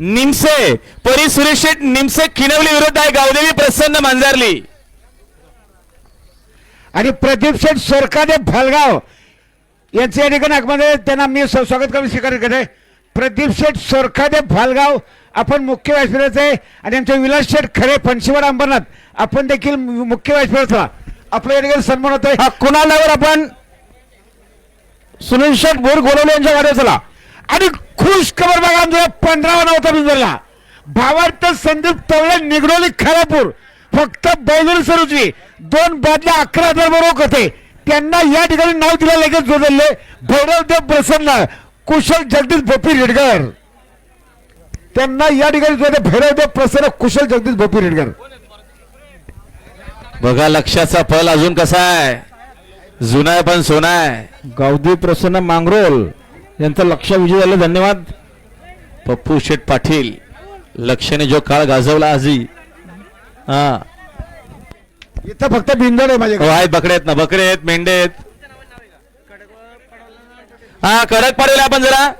निमसे परी सुरेश शेठ निमसे खिनवली विरुद्ध आहे. गावदेवी प्रसन्न मांजारली. आणि प्रदीप शेठ सोरकादे भालगाव यांचे या ठिकाणी त्यांना मी स्व- स्वागत करून स्वीकार करते प्रदीप शेठ सोरखादे भालगाव आपण मुख्य व्यासपीठाचे आहे. आणि आमचे विलास शेठ खरे फणशीवाड अंबरनाथ. आपण देखील मुख्य व्यासपीठाचा आपल्या या ठिकाणी सन्मान होतोय. हा कुणालावर आपण सुनील शेठ बोर गोलवले यांच्या गाड्या चला. आणि खुश खबर बघा आमच्या पंधरावा नव्हता बिंदरला भावार्थ संदीप तवळे निगडोली खरापूर फक्त बैलूर सरुची दोन बादल्या अकरा हजार बरोबर होते. त्यांना या ठिकाणी नाव दिलं लगेच जोडले. भैरवदेव प्रसन्न कुशल जगदीश भोपी रेडकर. त्यांना या ठिकाणी जोडले. भैरवदेव प्रसन्न कुशल जगदीश भोपी रेडकर. बघा लक्षाचा फल अजून कसा आहे? जुना आहे पण सोना आहे. गावदेवी प्रसन्न मांगरोल. यांचं लक्ष विजय झालं धन्यवाद. पप्पू शेठ पाटील लक्षने जो काळ गाजवला आजी हा. इथं फक्त बिंदोड आहे माझ्याकडे. आहेत बकरे आहेत ना बकरे आहेत मेंढे आहेत. हा कडक पडेल आपण जरा.